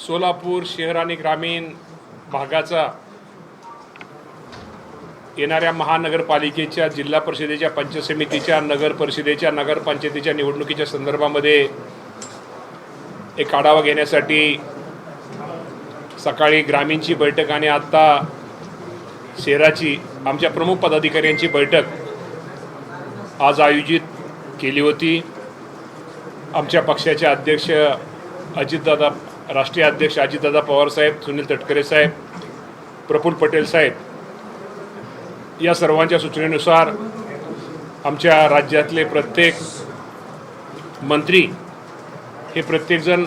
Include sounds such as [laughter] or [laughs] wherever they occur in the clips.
सोलापूर शहर आणि ग्रामीण भागाचा येणाऱ्या महानगरपालिकेच्या जिल्हा परिषदेच्या पंचायत समितीच्या नगर परिषदेच्या नगरपंचायतीच्या निवडणुकीच्या संदर्भामध्ये एक आढावा घेण्यासाठी सकाळी ग्रामीणची बैठक आणि आत्ता शहराची आमच्या प्रमुख पदाधिकाऱ्यांची बैठक आज आयोजित केली होती. आमच्या पक्षाचे अध्यक्ष अजितदादा राष्ट्रीय अध्यक्ष अजितदादा पवारसाहेब सुनील तटकरे साहेब प्रफुल्ल पटेल साहेब या सर्वांच्या सूचनेनुसार आमच्या राज्यातले प्रत्येक मंत्री हे प्रत्येकजण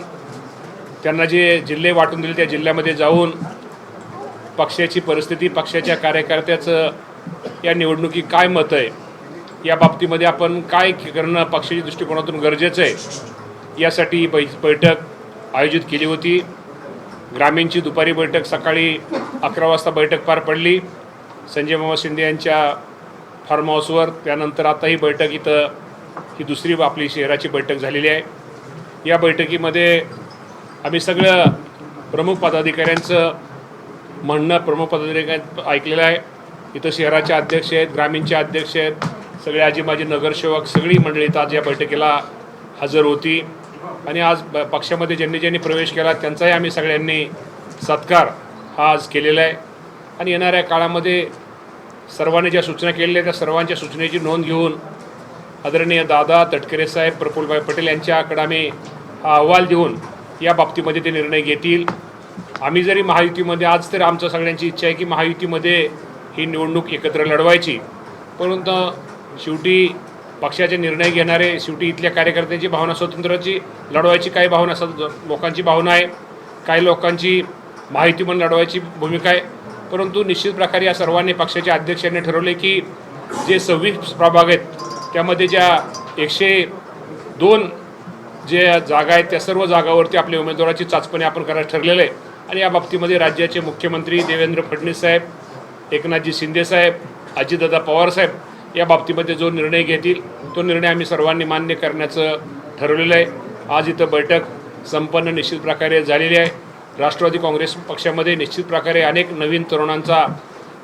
त्यांना जे जिल्हे वाटून दिले त्या जिल्ह्यामध्ये जाऊन पक्षाची परिस्थिती पक्षाच्या कार्यकर्त्याचं या निवडणुकी काय मत आहे या बाबतीमध्ये आपण काय करणं पक्षाच्या दृष्टिकोनातून गरजेचं आहे यासाठी ही बै बैठक आयोजित केली होती. ग्रामीणची दुपारी बैठक सकाळी अकरा वाजता बैठक पार पडली. संजय मामा शिंदे यांच्या फार्म हाऊसवर त्यानंतर आता ही बैठक इथं ही दुसरी आपली शहराची बैठक झालेली आहे. या बैठकीमध्ये आम्ही सगळं प्रमुख पदाधिकाऱ्यांचं म्हणणं प्रमुख पदाधिकाऱ्या ऐकलेलं आहे. इथं शहराचे अध्यक्ष आहेत ग्रामीणचे अध्यक्ष आहेत. सगळे आजी माजी नगरसेवक सगळी मंडळी आज या बैठकीला हजर होती. आणि आज ब- पक्षामध्ये ज्यांनी ज्यांनी प्रवेश केला त्यांचाही आम्ही सगळ्यांनी सत्कार हा आज केलेला आहे. आणि येणाऱ्या काळामध्ये सर्वांनी ज्या सूचना केलेल्या आहेत त्या सर्वांच्या सूचनेची नोंद घेऊन आदरणीय दादा तटकरे साहेब प्रफुल्लभाई पटेल यांच्याकडे आम्ही हा अहवाल देऊन या बाबतीमध्ये ते निर्णय घेतील. आम्ही जरी महायुतीमध्ये आज तर आमचं सगळ्यांची इच्छा आहे की महायुतीमध्ये ही निवडणूक एकत्र लढवायची. परंतु शेवटी पक्षाचे निर्णय घेणारे शेवटी इथल्या कार्यकर्त्यांची भावना स्वतंत्रची लढवायची काही भावना असतात. लोकांची भावना आहे. काही लोकांची माहिती पण लढवायची भूमिका आहे. परंतु निश्चित प्रकारे या सर्वांनी पक्षाच्या अध्यक्षांनी ठरवले की जे सव्वीस प्रभाग आहेत त्यामध्ये ज्या एकशे दोन जे जागा आहेत त्या सर्व जागावरती आपल्या उमेदवाराची चाचपणी आपण करायला ठरलेलं आहे. आणि या बाबतीमध्ये राज्याचे मुख्यमंत्री देवेंद्र फडणवीस साहेब एकनाथजी शिंदे साहेब अजितदादा पवार साहेब या बाबतीमध्ये जो निर्णय घेतील तो निर्णय आम्ही सर्वांनी मान्य करण्याचं ठरवलेलं आहे. आज इथं बैठक संपन्न निश्चित प्रकारे झालेली आहे. राष्ट्रवादी काँग्रेस पक्षामध्ये निश्चित प्रकारे अनेक नवीन तरुणांचा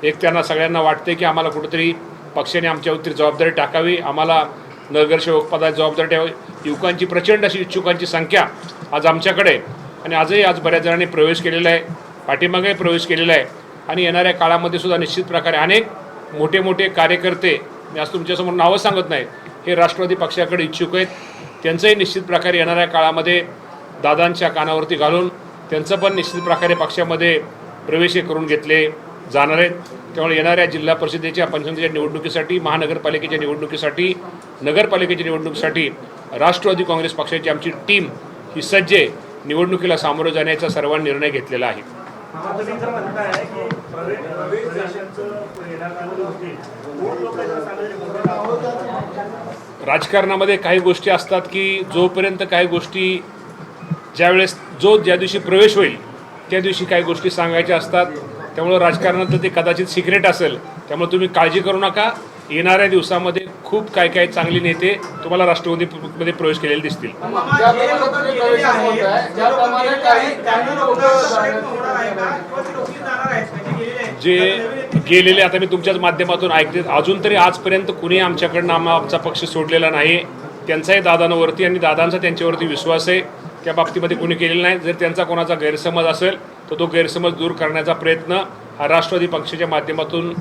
एक त्यांना सगळ्यांना वाटते की आम्हाला कुठंतरी पक्षाने आमच्यावरती जबाबदारी टाकावी आम्हाला नगरसेवक पदाची जबाबदारी ठेवावी. युवकांची प्रचंड अशी इच्छुकांची संख्या आज आमच्याकडे आणि आजही आज बऱ्याच जणांनी प्रवेश केलेला आहे. पाठीमागेही प्रवेश केलेला आहे. आणि येणाऱ्या काळामध्ये सुद्धा निश्चित प्रकारे अनेक मोठे मोठे कार्यकर्ते मी आज तुमच्यासमोर नावं सांगत नाही हे राष्ट्रवादी पक्षाकडे इच्छुक आहेत. त्यांचंही निश्चित प्रकारे येणाऱ्या काळामध्ये दादांच्या कानावरती घालून त्यांचं पण निश्चित प्रकारे पक्षामध्ये प्रवेश करून घेतले जाणार आहेत. त्यामुळे येणाऱ्या जिल्हा परिषदेच्या पंचायतीच्या निवडणुकीसाठी महानगरपालिकेच्या निवडणुकीसाठी नगरपालिकेच्या निवडणुकीसाठी राष्ट्रवादी काँग्रेस पक्षाची आमची टीम ही सज्ज निवडणुकीला सामोरं जाण्याचा सर्वांनी निर्णय घेतलेला आहे. तुम्ही जर म्हणताय की प्रवेश प्रवेशांचं राजकारणामध्ये काही गोष्टी असतात की जोपर्यंत काही गोष्टी ज्यावेळेस जो ज्या दिवशी प्रवेश होईल त्या दिवशी काही गोष्टी सांगायच्या असतात. त्यामुळं राजकारणात ते कदाचित सिक्रेट असेल. त्यामुळे तुम्ही काळजी करू नका. येणाऱ्या दिवसामध्ये खूप काय काय चांगले नेते तुम्हाला राष्ट्रवादीमध्ये प्रवेश केलेले दिसतील. जे गेलेले आता मी तुमच्याच माध्यमातून ऐकते अजून तरी आजपर्यंत कुणी आमच्याकडनं आम्हा आमचा पक्ष सोडलेला नाही. त्यांचाही दादांवरती आणि दादांचा त्यांच्यावरती विश्वास आहे. त्या बाबतीमध्ये कुणी केलेला नाही. जर त्यांचा कोणाचा गैरसमज असेल तर तो गैरसमज दूर करण्याचा प्रयत्न हा राष्ट्रवादी पक्षाच्या माध्यमातून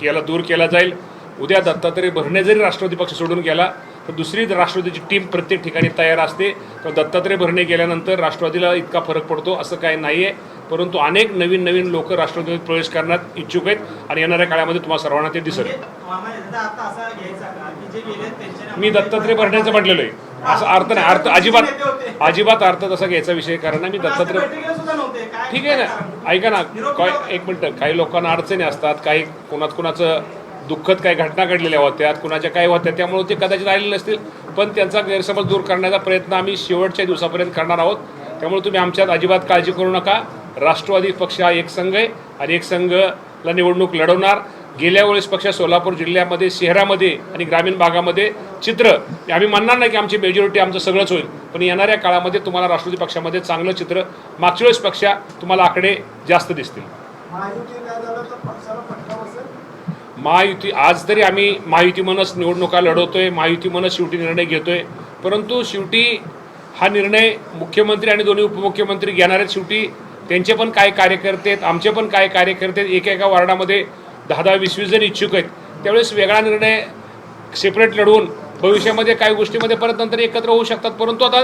केला दूर केला जाईल. उद्या दत्तात्रय भरणे जरी राष्ट्रवादी पक्ष सोडून गेला तर दुसरी राष्ट्रवादीची टीम प्रत्येक ठिकाणी तयार असते. तर दत्तात्रय भरणे गेल्यानंतर राष्ट्रवादीला इतका फरक पडतो असं काही नाही आहे परंतु अनेक नवीन नवीन लोक राष्ट्रवादीत प्रवेश करण्यात इच्छुक आहेत आणि येणाऱ्या काळामध्ये तुम्हाला सर्वांना ते दिसेल. मी दत्तात्रय भरण्याचं म्हटलेलं आहे. असं अर्थ नाही. अर्थ अजिबात अजिबात अर्थ तसा घ्यायचा विषय कारण मी दत्तात्रय ठीक आहे ना. ऐका ना. काय एक मिनटं. काही लोकांना अडचणी असतात काही कोणात कुणाचं दुःखद काही घटना घडलेल्या होत्या कुणाच्या काय होत्या त्यामुळे ते कदाचित आलेले नसतील पण त्यांचा गैरसमज दूर करण्याचा प्रयत्न आम्ही शेवटच्या दिवसापर्यंत करणार आहोत. त्यामुळे तुम्ही आमच्यात अजिबात काळजी करू नका. राष्ट्रवादी पक्ष हा एक संघ आहे आणि एक संघला निवडणूक लढवणार. गेल्या वेळेस पक्ष सोलापूर जिल्ह्यामध्ये शहरामध्ये आणि ग्रामीण भागामध्ये चित्र. आम्ही म्हणणार नाही की आमची मेजॉरिटी आमचं सगळंच होईल पण येणाऱ्या काळामध्ये तुम्हाला राष्ट्रवादी पक्षामध्ये चांगलं चित्र मागच्या वेळेसपेक्षा तुम्हाला आकडे जास्त दिसतील महायुती काय झालं तर पक्षाला फटका बसेल महायुती आज तरी आम्ही महायुती म्हणूनच निवडणुका लढवतोय महायुती म्हणूनच शेवटी निर्णय घेतोय. परंतु शेवटी हा निर्णय मुख्यमंत्री आणि दोन्ही उपमुख्यमंत्री घेणार आहेत. शेवटी त्यांचे पण काय कार्यकर्ते आहेत आमचे पण काय कार्यकर्ते आहेत एका एका वार्डामध्ये दहा दहा वीस वीस जण इच्छुक आहेत. त्यावेळेस वेगळा निर्णय सेपरेट लढवून भविष्यामध्ये काही गोष्टीमध्ये परत नंतर एकत्र होऊ शकतात. परंतु आता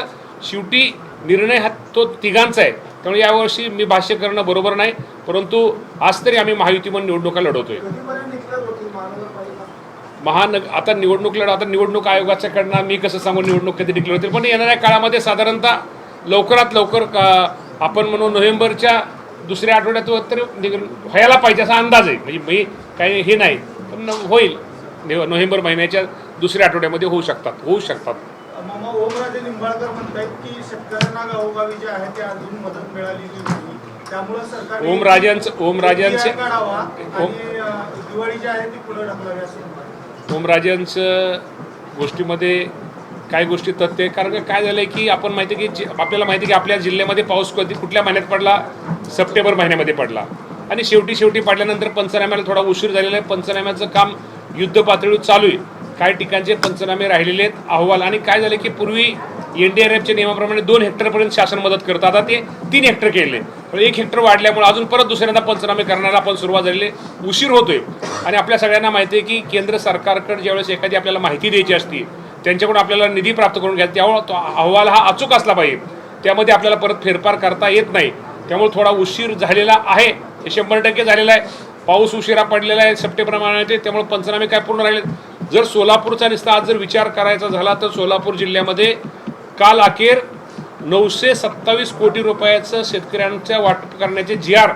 शेवटी निर्णय हा तो तिघांचा आहे. त्यामुळे यावर्षी मी भाष्य करणं बरोबर नाही. परंतु आज तरी आम्ही महायुती म्हणून निवडणुका लढवतोय. महानग आता निवडणूक लढ आता निवडणूक आयोगाच्या कडनं मी कसं सांगू निवडणूक कधी डिक्लेअर होतील? पण येणाऱ्या काळामध्ये साधारणतः लवकरात लवकर आपण म्हणू नोव्हेंबरच्या दुसऱ्या आठवड्यात तरी व्हायला पाहिजे असा अंदाज आहे. म्हणजे मी काही हे नाही पण होईल. नेव- नोव्हेंबर महिन्याच्या दुसऱ्या आठवड्यामध्ये होऊ शकतात होऊ शकतात. मामा ओमराजे निंबाळकर म्हणतायत की शेतकऱ्यांना गावोगावी जे आहे ते अजून मदत मिळालेली नाही. त्यामुळे सरकार ओमराजांचं- ओमराजांचं- काढावा ओम- आणि अं, दिवाळी जी आहे ती पुढे ढकलावी असं म्हणतात. ओमराजांचं गोष्टीमध्ये काय गोष्टी तथ्य आहे. कारण का काय झालं आहे की आपण माहिती आहे की जी- आपल्याला माहिती आहे की आपल्या जिल्ह्यामध्ये पाऊस कधी कुठल्या महिन्यात पडला? सप्टेंबर महिन्यामध्ये पडला. आणि शेवटी शेवटी पडल्यानंतर पंचनाम्याला थोडा उशीर झालेला आहे. पंचनाम्याचं काम युद्ध पातळीवर चालू आहे. काही ठिकाणचे पंचनामे राहिलेले आहेत. अहवाल आणि काय झालं की पूर्वी एन डी आर एफच्या नियमाप्रमाणे दोन हेक्टरपर्यंत शासन मदत करतं. आता ते तीन हेक्टर केले. पण एक हेक्टर वाढल्यामुळे अजून परत दुसऱ्यांदा पंचनामे करण्याला आपण सुरुवात झालेली आहे. उशीर होतोय. आणि आपल्या सगळ्यांना माहिती आहे की केंद्र सरकारकडे ज्यावेळेस एखादी आपल्याला माहिती द्यायची असते त्यांच्याकडून आपल्याला निधी प्राप्त करून घ्या त्यामुळं तो अहवाल हा अचूक असला पाहिजे. त्यामध्ये आपल्याला परत फेरफार करता येत नाही. त्यामुळे थोडा उशीर झालेला आहे. हे शंभर टक्के झालेला आहे. पाऊस उशिरा पडलेला आहे सप्टेंबरमध्ये त्यामुळे पंचनामे काय पूर्ण राहिले जर सोलापूरचा निस्ता आज जर विचार करायचा झाला तर सोलापूर जिल्ह्यामध्ये काल अखेर नऊशे सत्तावीस कोटी रुपयाचं शेतकऱ्यांच्या वाटप करण्याचे जी आर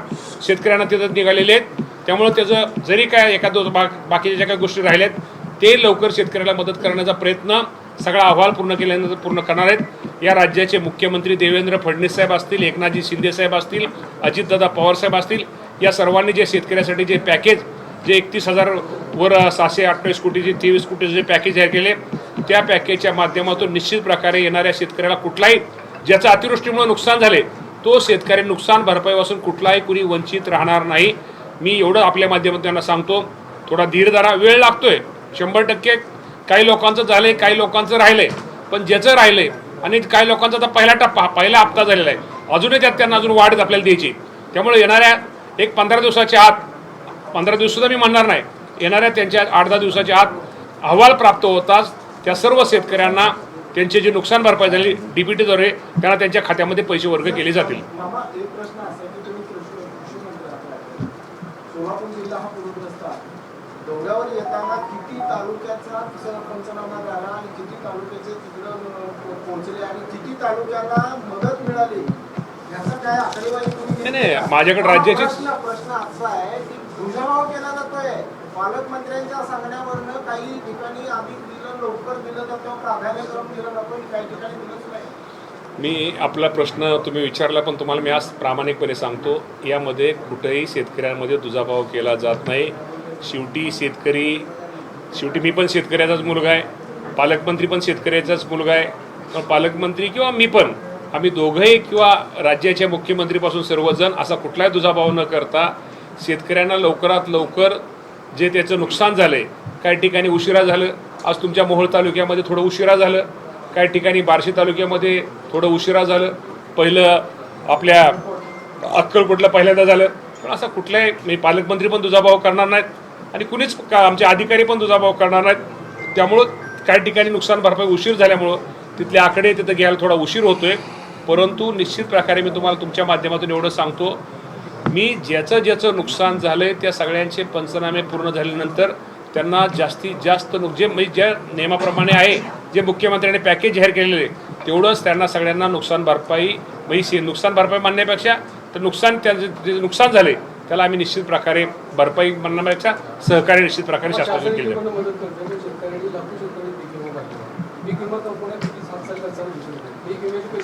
शेतकऱ्यांना तिथं निघालेले आहेत. त्यामुळे त्याचं जरी काय एखादं बा बाकीच्या ज्या काही गोष्टी राहिल्या आहेत ते लवकर शेतकऱ्याला मदत करण्याचा प्रयत्न सगळा अहवाल पूर्ण केल्यानंतर पूर्ण करणार आहेत. या राज्याचे मुख्यमंत्री देवेंद्र फडणवीस साहेब असतील एकनाथजी शिंदे साहेब असतील अजितदादा पवार साहेब असतील या सर्वांनी जे शेतकऱ्यासाठी जे पॅकेज जे एकतीस हजार वर सहाशे अठ्ठावीस कोटीचे तेवीस कोटीचे जे पॅकेज जाहीर केले त्या पॅकेजच्या माध्यमातून निश्चित प्रकारे येणाऱ्या शेतकऱ्याला कुठलाही ज्याचं अतिवृष्टीमुळे नुकसान झाले तो शेतकरी नुकसान भरपाईपासून कुठलाही कुणी वंचित राहणार नाही. मी एवढं आपल्या माध्यमातून त्यांना सांगतो. थोडा धीर धरा वेळ लागतोय. शंभर टक्के काही लोकांचं झालंय काही लोकांचं राहिलंय पण ज्याचं राहिलंय आणि काही लोकांचा आता पहिला टप्पा पहिला हप्ता झालेला आहे. अजूनही त्यात त्यांना अजून वाढ आपल्याला द्यायची त्यामुळे येणाऱ्या एक पंधरा दिवसाच्या आत पंधरा दिवस सुद्धा मी म्हणणार नाही. येणाऱ्या त्यांच्या आठ दहा दिवसाच्या आत अहवाल प्राप्त होताच त्या सर्व शेतकऱ्यांना त्यांचे जे नुकसान भरपाई झाली डीबीटीद्वारे त्यांना त्यांच्या खात्यामध्ये पैसे वर्ग केले जातील. हा नाही, माझ्याकडे प्रश्न प्रश्न असा आहे की दुजाभाव केला जातोय. पालकमंत्र्यांच्या सांगण्यावरनं काही ठिकाणी आधी दिलं लवकर दिलं जातं प्राधान्यक्रम दिलं जातो काही ठिकाणी दिलंच नाही. मी आपला प्रश्न तुम्ही विचारला पण तुम्हाला मी आज प्रामाणिकपणे सांगतो यामध्ये कुठेही शेतकऱ्यांमध्ये दुजाभाव केला जात नाही. शेवटी शेतकरी शेवटी मी पण शेतकऱ्याचाच मुलगा आहे पालकमंत्री पण शेतकऱ्याचाच मुलगा आहे. पालकमंत्री किंवा मी पण आम्ही दोघंही किंवा राज्याच्या मुख्यमंत्रीपासून सर्वजण असा कुठलाही दुजाभाव न करता शेतकऱ्यांना लवकरात लवकर जे त्याचं नुकसान झालं आहे काही ठिकाणी उशिरा झालं आज तुमच्या मोहोळ तालुक्यामध्ये थोडं उशिरा झालं काही ठिकाणी बार्शी तालुक्यामध्ये थोडं उशिरा झालं पहिलं आपल्या अक्कलकोटला पहिल्यांदा झालं पण असा कुठलाही मी पालकमंत्री पण दुजाभाव करणार नाहीत आणि कुणीच का आमचे अधिकारी पण दुजाभाव करणार नाहीत. त्यामुळं काही ठिकाणी नुकसान भरपाई उशीर झाल्यामुळं तिथले आकडे तिथं घ्यायला थोडा उशीर होतोय. परंतु निश्चित प्रकारे मी तुम्हाला तुमच्या माध्यमातून एवढं सांगतो मी ज्याचं ज्याचं नुकसान झालंय त्या सगळ्यांचे पंचनामे पूर्ण झाल्यानंतर त्यांना जास्तीत जास्त नुक जे म्हणजे ज्या नियमाप्रमाणे आहे जे मुख्यमंत्र्यांनी पॅकेज जाहीर केलेले आहे, तेवढंच त्यांना सगळ्यांना नुकसान भरपाई म्हणजे शे- नुकसान भरपाई म्हणण्यापेक्षा तर नुकसान त्यांचं जे नुकसान झाले त्याला आम्ही निश्चित प्रकारे भरपाई म्हणण्यापेक्षा सहकार्य निश्चित प्रकारे शासनाकडून केलं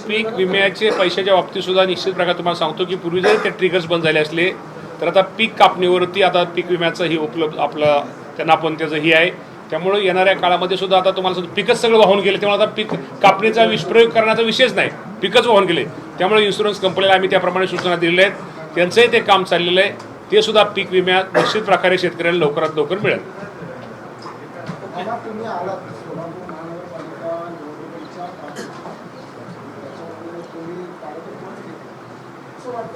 पीक विम्याचे पैशाच्या बाबतीत सुद्धा निश्चित प्रकारे तुम्हाला सांगतो की पूर्वी जरी ते ट्रिगर्स बंद झाले असले तर आता पीक कापणीवरती आता पीक विम्याचं ही उपलब्ध आपलं त्यांना आपण त्याचं ही आहे. त्यामुळे येणाऱ्या काळामध्ये सुद्धा आता तुम्हाला पिकच सगळं वाहून गेले त्यामुळे आता पीक कापणीचा विषप्रयोग करण्याचा विषयच नाही. पिकच वाहून गेले. त्यामुळे इन्शुरन्स कंपनीला आम्ही त्याप्रमाणे सूचना दिलेल्या आहेत. त्यांचंही ते काम चाललेलं आहे. ते सुद्धा पीक विम्यात निश्चित प्रकारे शेतकऱ्यांना लवकरात लवकर मिळेल बाबा तुम्ही आलात सोलापूर महानगरपालिका निवडणुकीच्या पाठीशी. त्याच्यामध्ये तुम्ही कार्यकर्त्यांच घेतले. असं वाटतं मागच्या तीन वर्षाचा म्हणजे दोन वर्षाचा अनुभव लागला आहे शहराचा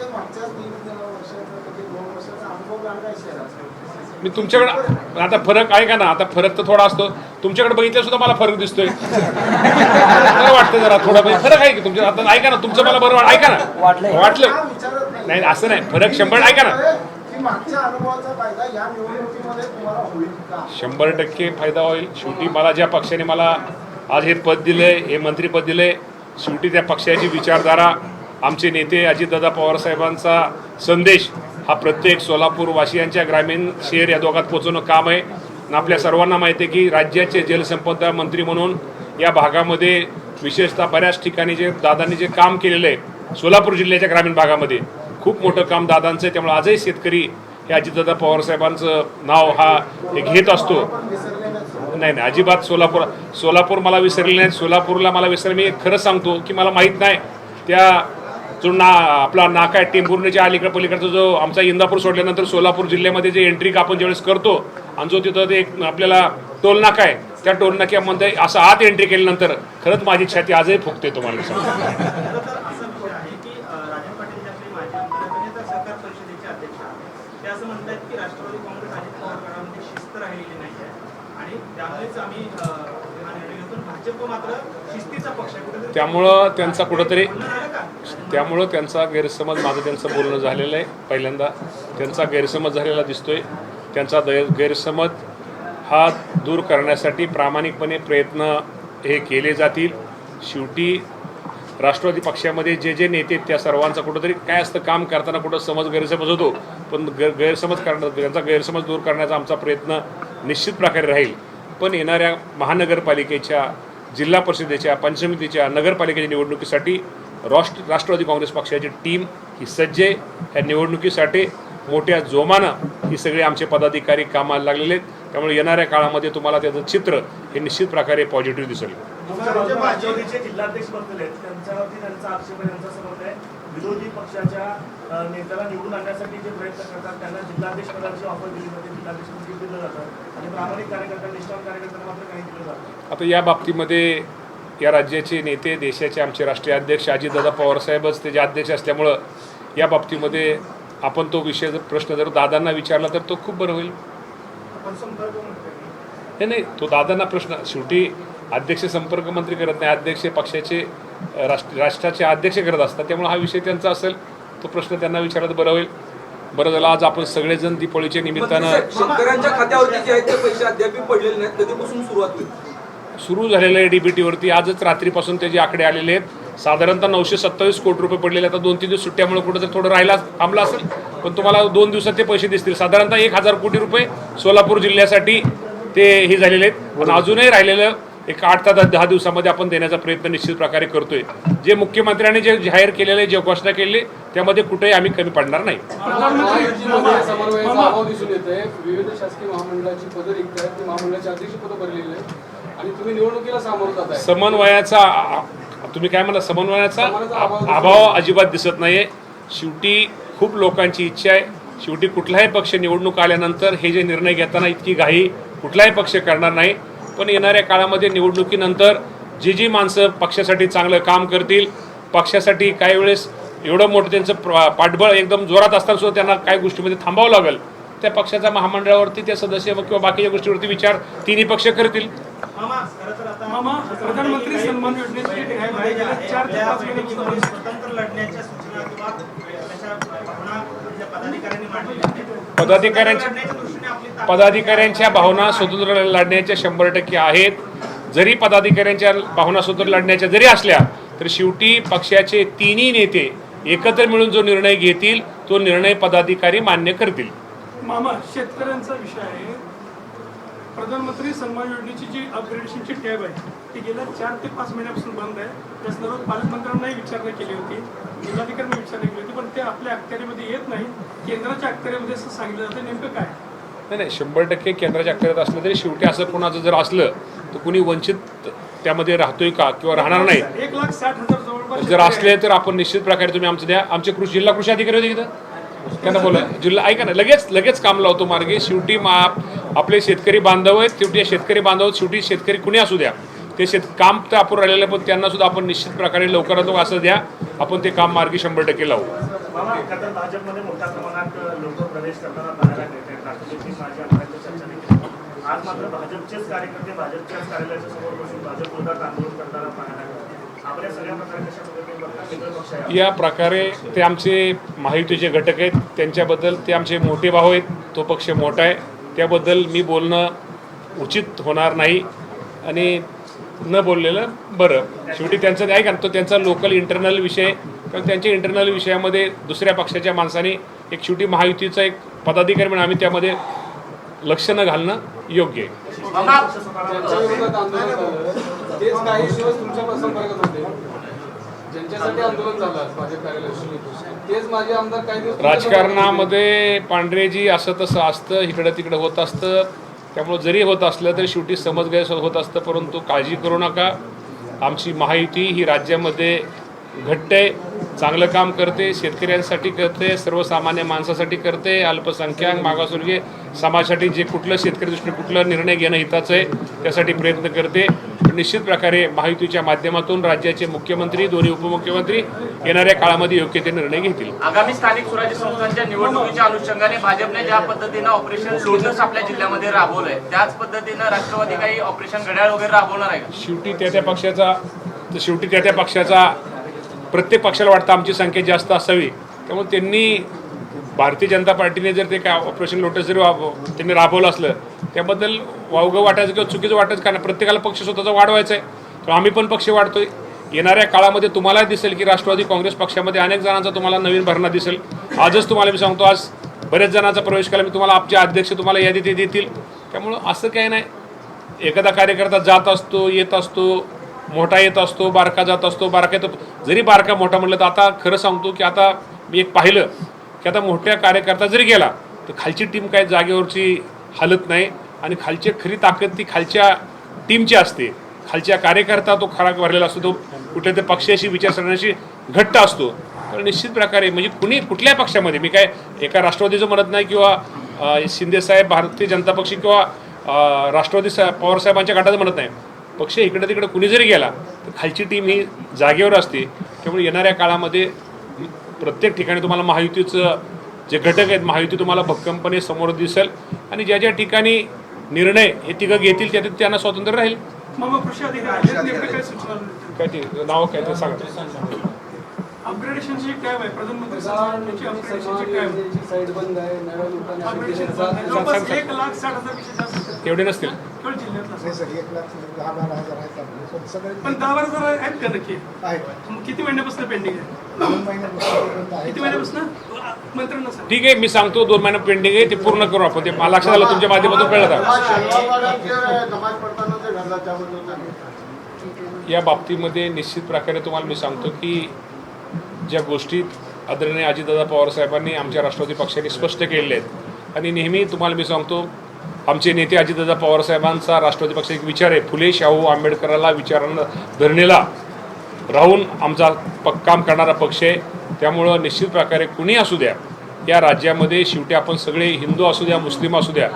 मी तुमच्याकडं आता फरक आहे का ना? आता फरक तर थोडा असतो. तुमच्याकडे बघितलं सुद्धा मला फरक दिसतोय. बरं वाटतं जरा थोडा म्हणजे फरक आहे की तुमच्या आता ऐका ना तुमचं मला बरं ऐका ना. वाटलं. विचारत नाही. नाही असं नाही. फरक शंभर ऐका ना. की मागच्या अनुभवाचा फायदा या निवडणुकीमध्ये तुम्हाला होईल का? शंभर टक्के फायदा होईल. शेवटी मला ज्या पक्षाने मला आज हे पद दिलंय हे मंत्रीपद दिलंय शेवटी त्या पक्षाची विचारधारा आमचे नेते अजितदादा पवारसाहेबांचा संदेश हा प्रत्येक सोलापूर वाशियांच्या ग्रामीण शहर या दोघात पोचवणं काम आहे. आणि आपल्या सर्वांना माहिती आहे की राज्याचे जलसंपदा मंत्री म्हणून या भागामध्ये विशेषतः बऱ्याच ठिकाणी जे दादांनी जे काम केलेलं आहे सोलापूर जिल्ह्याच्या ग्रामीण भागामध्ये खूप मोठं काम दादांचं आहे. त्यामुळे आजही शेतकरी हे अजितदादा पवारसाहेबांचं नाव हा घेत असतो. नाही नाही नाही अजिबात सोलापूर सोलापूर मला विसरले नाही. सोलापूरला मला विसरले मी खरं सांगतो की मला माहीत नाही. त्या जो ना आपला नाका आहे टेंभुर्णीच्या अलीकडे पलीकडचा जो आमचा इंदापूर सोडल्यानंतर सोलापूर जिल्ह्यामध्ये जे एंट्री आपण ज्यावेळेस करतो आणि जो तिथं ते एक आपल्याला टोल नाका आहे त्या टोल नाक्यामध्ये असं आत एंट्री केल्यानंतर खरंच माझी छाती आजही फुकते तुम्हाला त्यामुळं त्यांचा कुठंतरी त्यामुळं त्यांचा गैरसमज माझं त्यांचं बोलणं झालेलं आहे. पहिल्यांदा त्यांचा गैरसमज झालेला दिसतोय. त्यांचा दै गैरसमज हा दूर करण्यासाठी प्रामाणिकपणे प्रयत्न हे केले जातील. शेवटी राष्ट्रवादी पक्षामध्ये जे जे नेते त्या सर्वांचा कुठंतरी काय असतं काम करताना कुठं समज गैरसमज होतो पण ग गैरसमज करण्या त्यांचा गैरसमज दूर करण्याचा आमचा प्रयत्न निश्चित प्रकारे राहील. पण येणाऱ्या महानगरपालिकेच्या जिल्हा परिषदेच्या पंचसमितीच्या नगरपालिकेच्या निवडणुकीसाठी राष्ट्र राष्ट्रवादी काँग्रेस पक्षाची टीम ही सज्ज आहे. या निवडणुकीसाठी मोठ्या जोमानं ही सगळे आमचे पदाधिकारी कामाला लागलेले आहेत. त्यामुळे येणाऱ्या काळामध्ये तुम्हाला त्याचं चित्र हे निश्चित प्रकारे पॉझिटिव्ह दिसेल. जे भाजप राष्ट्रवादीचे जिल्हाध्यक्ष बसलेले आहेत. त्यांच्यावरती त्यांचा आक्षेप आहे त्यांचा समज आहे. विरोधी पक्षाच्या अ, नेत्याला निवडून आणण्यासाठी जे प्रयत्न करतात त्यांना जिल्हाध्यक्ष पदाची ऑफर दिली जाते. जिल्हाध्यक्ष पद दिलं जातं. आणि प्रामाणिक कार्यकर्त्यांना निष्ठावंत कार्यकर्त्यांना मात्र काही दिलं जातं आता या बाबतीमध्ये या राज्याचे नेते देशाचे आमचे राष्ट्रीय अध्यक्ष अजितदादा पवारसाहेबच त्याचे अध्यक्ष असल्यामुळं या बाबतीमध्ये आपण तो विषय जर प्रश्न जर दादांना विचारला तर तो खूप बरं होईल. नाही नाही तो दादांना प्रश्न शेवटी अध्यक्ष संपर्क मंत्री करत नाही अध्यक्ष पक्षाचे राष्ट्र राष्ट्राचे अध्यक्ष करत असतात त्यामुळे हा विषय त्यांचा असेल तो प्रश्न त्यांना विचारला तर बरं होईल. बरं झालं आज आपण सगळेजण दीपावलीच्या निमित्तानं शेतकऱ्यांच्या खात्यावरती जे आहेत ते पैसे अद्याप पडलेले नाहीत कधीपासून सुरुवात होईल? सुरू झालेलं आहे डीबीटीवरती आजच रात्रीपासून त्याचे आकडे आलेले आहेत साधारणतः नऊशे सत्तावीस कोटी रुपये पडलेले आता दोन तीन दिवस सुट्ट्यामुळे कुठं तर थोडं राहिला थांबला असेल पण तुम्हाला दोन दिवसात ते पैसे दिसतील. साधारणतः एक हजार कोटी रुपये सोलापूर जिल्ह्यासाठी ते हे झालेले आहेत. पण अजूनही राहिलेलं एक आठ ते दहा दिवसामध्ये आपण देण्याचा प्रयत्न निश्चित प्रकारे करतोय. जे मुख्यमंत्र्यांनी जे जाहीर केलेले जे घोषणा केली त्यामध्ये कुठेही आम्ही कमी पडणार नाही. विविध शासकीय महामंडळाची पदं रिक्त आहेत. ती महामंडळाची अध्यक्ष पदं भरलेली आहेत. आणि तुम्ही निवडणुकीला सामोरं जात आहे. समन्वयाचा तुम्ही काय म्हणा समन्वयाचा आ- अभाव अजिबात दिसत नाहीये. शेवटी खूप लोकांची इच्छा आहे. शेवटी कुठलाही पक्ष निवडणूक आल्यानंतर हे जे निर्णय घेताना इतकी घाई कुठलाही पक्ष करणार नाही. पण येणाऱ्या काळामध्ये निवडणुकीनंतर जी जी माणसं पक्षासाठी चांगलं काम करतील पक्षासाठी काही वेळेस एवढं मोठं त्यांचं पाठबळ एकदम जोरात असताना सुद्धा त्यांना काही गोष्टीमध्ये थांबावं लागेल. त्या पक्षाच्या महामंडळावरती त्या सदस्य किंवा बाकीच्या गोष्टीवरती विचार तिन्ही पक्ष करतील. प्रधानमंत्री सन्मान. पदाधिकाऱ्यांच्या- पदाधिकाऱ्यांच्या भावना स्वतंत्र लढण्याच्या शंभर टक्के आहेत. जरी पदाधिकाऱ्यांच्या भावना स्वतंत्र लढण्याच्या जरी असल्या तर शेवटी पक्षाचे तिन्ही नेते एकत्र मिळून जो निर्णय घेतील तो निर्णय पदाधिकारी मान्य करतील. मामा शेतकऱ्यांचा विषय आहे. प्रधानमंत्री सन्मान योजनेची जी अपग्रेडेशनची टॅब आहे ती गेल्या चार ते पाच महिन्यापासून बंद आहे. त्या संदर्भात पालकमंत्र्यांनाही विचारणा केली होती. जिल्हाधिकाऱ्यांनी विचारणा केली होती पण ते आपल्या अखत्यारीमध्ये येत नाही. केंद्राच्या अखत्यारीमध्ये असं सांगितलं जातं. नेमकं काय? नाही नाही शंभर टक्के केंद्राच्या अखत्यारीत असलं तरी शेवटी असं कोणाचं जर असलं तर कुणी वंचित त्यामध्ये राहतोय का किंवा राहणार नाही? एक लाख साठ हजार जवळपास जर असले तर आपण निश्चित प्रकारे तुम्ही आमचं द्या. आमचे कृषी जिल्हा कृषी अधिकारी होते तिथं त्यांना बोला. जिल्हा ऐका ना लगेच लगेच काम लावतो मार्गे. शेवटी मा आपले शेतकरी बांधव आहेत. शेवटी शेतकरी बांधव शेवटी शेतकरी कुणी असू द्या. ते शेत काम तर आपण राहिलेलं पण त्यांना सुद्धा आपण निश्चित प्रकारे लवकरात लवकर असं द्या. आपण ते काम मार्गी शंभर टक्के लावू. आज मात्र भाजपचेच कार्यकर्ते भाजपच्याच कार्यालयाच्या समोर बसून भाजप विरोधात आंदोलन करताना पाहायला या प्रकारे आहे ते आमचे माहितीचे घटक आहेत त्यांच्याबद्दल ते आमचे मोठे भाऊ आहेत तो पक्ष मोठा आहे. त्याबद्दल मी बोलणं उचित होणार नाही आणि न बोललेलं बरं. शेवटी त्यांचं ऐका ना, तो त्यांचा लोकल इंटरनल विषय कारण त्यांच्या इंटरनल विषयामध्ये दुसऱ्या पक्षाच्या माणसाने एक शेवटी महायुतीचा एक पदाधिकारी म्हणून आम्ही त्यामध्ये लक्ष न घालणं योग्य आहे. तेच काही दिवस तुमच्या संपर्कात होते. ज्यांच्यासाठी आंदोलन झालं भाजप कार्यालयात तेच माझे आमदार काही दिवस राजकारणामध्ये पांढरेजी असं तसं असतं इकडं तिकडं होत असतं. त्यामुळं जरी होत असलं तरी शेवटी समज गैरसमज होत असतं परंतु काळजी करू नका. आमची महायुती ही राज्यामध्ये घट्ट आहे चांगलं काम करते शेतकऱ्यांसाठी करते सर्वसामान्य माणसासाठी करते अल्पसंख्याक मागासवर्गीय समाजासाठी जे कुठलं शेतकरी दृष्टीने कुठला निर्णय घेणं हिताचं आहे त्यासाठी प्रयत्न करते. निश्चित प्रकारे महायुतीच्या माध्यमातून राज्याचे मुख्यमंत्री दोन्ही उपमुख्यमंत्री येणाऱ्या काळामध्ये योग्य ते निर्णय घेतील. आगामी स्थानिक स्वराज्य संस्थांच्या निवडणुकीच्या अनुषंगाने भाजपने ज्या पद्धतीनं ऑपरेशन लोटस आपल्या जिल्ह्यामध्ये राबवलंय त्याच पद्धतीनं राष्ट्रवादी काही ऑपरेशन घड्याळ वगैरे राबवणार आहे शेवटी त्या त्या पक्षाचा तर शेवटी त्या त्या पक्षाचा प्रत्येक पक्षाला वाटतं आमची संख्या जास्त असावी. त्यामुळे त्यांनी भारतीय जनता पार्टीने जर ते काय ऑपरेशन लोटस जरी वाप- त्यांनी राबवलं असलं त्याबद्दल वावगं वाटायचं किंवा चुकीचं वाटायचं कारण प्रत्येकाला पक्ष स्वतःचा वाढवायचा आहे. तर आम्ही पण पक्ष वाढतोय. येणाऱ्या काळामध्ये तुम्हाला दिसेल की राष्ट्रवादी काँग्रेस पक्षामध्ये अनेक जणांचा तुम्हाला नवीन भरणा दिसेल. आजच तुम्हाला मी सांगतो आज बऱ्याच जणांचा प्रवेश केला. मी तुम्हाला आमचे अध्यक्ष तुम्हाला यादी ते देतील. त्यामुळं असं काही नाही. एखादा कार्यकर्ता जात असतो येत असतो मोठा येत असतो बारका जात असतो बारका येतो जरी बारका मोठा म्हटलं तर आता खरं सांगतो की आता मी एक पाहिलं की आता मोठ्या कार्यकर्ता जरी गेला तर खालची टीम काय जागेवरची हालत नाही आणि खालची खरी ताकद ती खालच्या टीमची असते. खालच्या कार्यकर्ता तो खरा भरलेला असतो तो कुठल्या तरी पक्षाशी विचारसरण्याशी घट्ट असतो. तर निश्चित प्रकारे म्हणजे कुणी कुठल्याही पक्षामध्ये मी काय एका राष्ट्रवादीचं म्हणत नाही किंवा शिंदेसाहेब भारतीय जनता पक्ष किंवा राष्ट्रवादी सा पवारसाहेबांच्या गटाचं म्हणत नाही. पक्ष इकडे तिकडे कुणी जरी गेला तर खालची टीम ही जागेवर असते. त्यामुळे येणाऱ्या काळामध्ये प्रत्येक ठिकाणी तुम्हाला महायुतीचं जे घटक आहेत महायुती तुम्हाला भक्कमपणे समोर दिसेल. आणि ज्या ज्या ठिकाणी निर्णय हे तिघं घेतील त्या त्यांना स्वातंत्र्य राहील. काय ते नाव काय ते सांगा. अपग्रेडेशनची आहे. प्रधानमंत्री एक लाख साठ हजार. तेवढे नसतील. केवळ जिल्ह्यातला नाही सर एक लाख दहा बारा हजार आहेत आपले. पण सगळे पण दहा बारा हजार आहेत का नक्की? आहेत. मग किती महिन्यापासून पेंडिंग आहे? दोन महिन्यापासून आहेत. किती महिन्यापासून? मंत्र्यांना सांग. ठीक आहे मी सांगतो दोन महिने पेंडिंग आहे ते पूर्ण करू आपण. ते मला लक्षात आलं तुमच्या माध्यमातून कळलं नमाज पडताना त्याबद्दल त्यांनी या बाबतीमध्ये निश्चित प्रकारे तुम्हाला मी सांगतो की ज्या गोष्टी आदरणीय अजितदादा पवार साहेबांनी आमच्या राष्ट्रवादी पक्षाने स्पष्ट केलेल्या आहेत आणि नेहमी तुम्हाला मी सांगतो आमचे नेते अजितदादा पवारसाहेबांचा राष्ट्रवादी पक्ष एक विचार आहे. फुले शाहू आंबेडकराला विचारांना धरणीला राहून आमचा प काम करणारा पक्ष आहे. त्यामुळं निश्चित प्रकारे कुणी असू द्या या राज्यामध्ये शेवटी आपण सगळे हिंदू असू द्या मुस्लिम असू द्या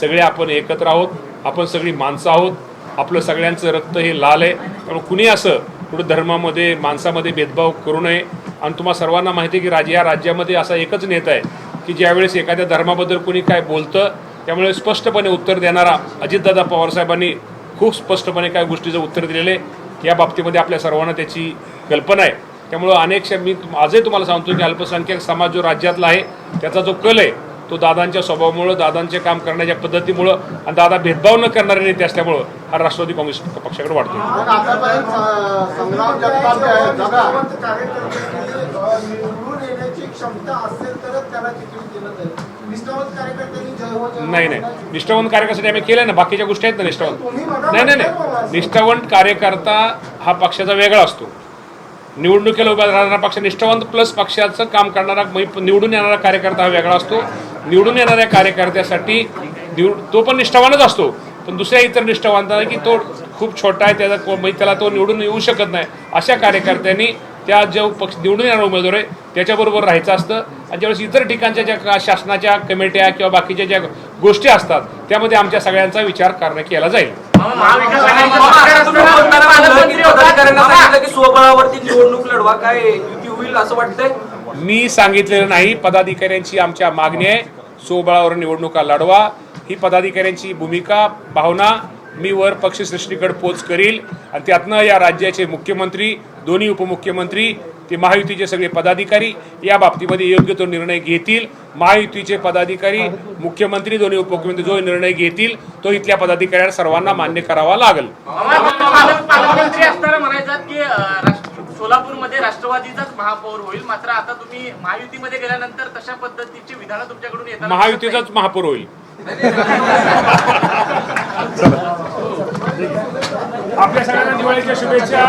सगळे आपण एकत्र आहोत आपण सगळी माणसं आहोत आपलं सगळ्यांचं रक्त हे लाल आहे. त्यामुळे कुणी असं कुठं धर्मामध्ये माणसामध्ये भेदभाव करू नये. आणि तुम्हाला सर्वांना माहिती आहे की राज या राज्यामध्ये असा एकच नेता आहे की ज्यावेळेस एखाद्या धर्माबद्दल कुणी काय बोलतं त्यामुळे स्पष्टपणे उत्तर देणारा अजितदादा पवारसाहेबांनी खूप स्पष्टपणे काय गोष्टीचं उत्तर दिलेलं आहे. या बाबतीमध्ये आपल्या सर्वांना त्याची कल्पना आहे. त्यामुळं अनेक मी तुम- आजही तुम्हाला सांगतो की अल्पसंख्याक समाज जो राज्यातला आहे त्याचा जो कल आहे तो दादांच्या स्वभावामुळं दादांचे काम करण्याच्या पद्धतीमुळं आणि दादा भेदभाव न करणारे नेते असल्यामुळं हा राष्ट्रवादी काँग्रेस पक्षाकडे वाढतो नाही नाही. निष्ठावंत कार्यकर्त्यासाठी आम्ही केलं ना बाकीच्या गोष्टी आहेत ना निष्ठावंत. नाही नाही नाही. निष्ठावंत कार्यकर्ता हा पक्षाचा वेगळा असतो. निवडणुकीला उभा राहणारा पक्ष निष्ठावंत प्लस पक्षाचं काम करणारा निवडून येणारा कार्यकर्ता हा वेगळा असतो. निवडून येणाऱ्या कार्यकर्त्यासाठी निवड तो पण निष्ठावानच असतो. पण दुसऱ्या इतर निष्ठावंत की तो खूप छोटा आहे त्याचा त्याला तो निवडून येऊ शकत नाही. अशा कार्यकर्त्यांनी त्या जो पक्ष निवडून येणारा उमेदवार आहे त्याच्याबरोबर राहायचं असतं. आणि ज्यावेळेस इतर ठिकाणच्या ज्या शासनाच्या कमिट्या किंवा बाकीच्या ज्या गोष्टी असतात त्यामध्ये आमच्या सगळ्यांचा विचार करण्यात केला जाईल. निवडणूक लढवा काय होईल असं वाटतंय मी सांगितलेलं नाही पदाधिकाऱ्यांची आमच्या मागणी आहे. सोबळावर निवडणुका लढवा. ही पदाधिकाऱ्यांची भूमिका भावना मी वर पक्षश्रेष्ठीकडे पोच करील. आणि त्यातनं या राज्याचे मुख्यमंत्री दोन्ही उपमुख्यमंत्री ते महायुतीचे सगळे पदाधिकारी या बाबतीमध्ये योग्य तो निर्णय घेतील. महायुतीचे पदाधिकारी मुख्यमंत्री दोन्ही उपमुख्यमंत्री जो निर्णय घेतील तो इथल्या पदाधिकाऱ्यांना सर्वांना मान्य करावा लागेल. पालकमंत्री असताना म्हणायचं की सोलापूरमध्ये राष्ट्रवादीचाच महापौर होईल. मात्र आता तुम्ही महायुतीमध्ये गेल्यानंतर तशा पद्धतीची विधानं तुमच्याकडून येतात महायुतीचाच महापौर होईल. [laughs] आपल्या सगळ्यांना दिवाळीच्या शुभेच्छा.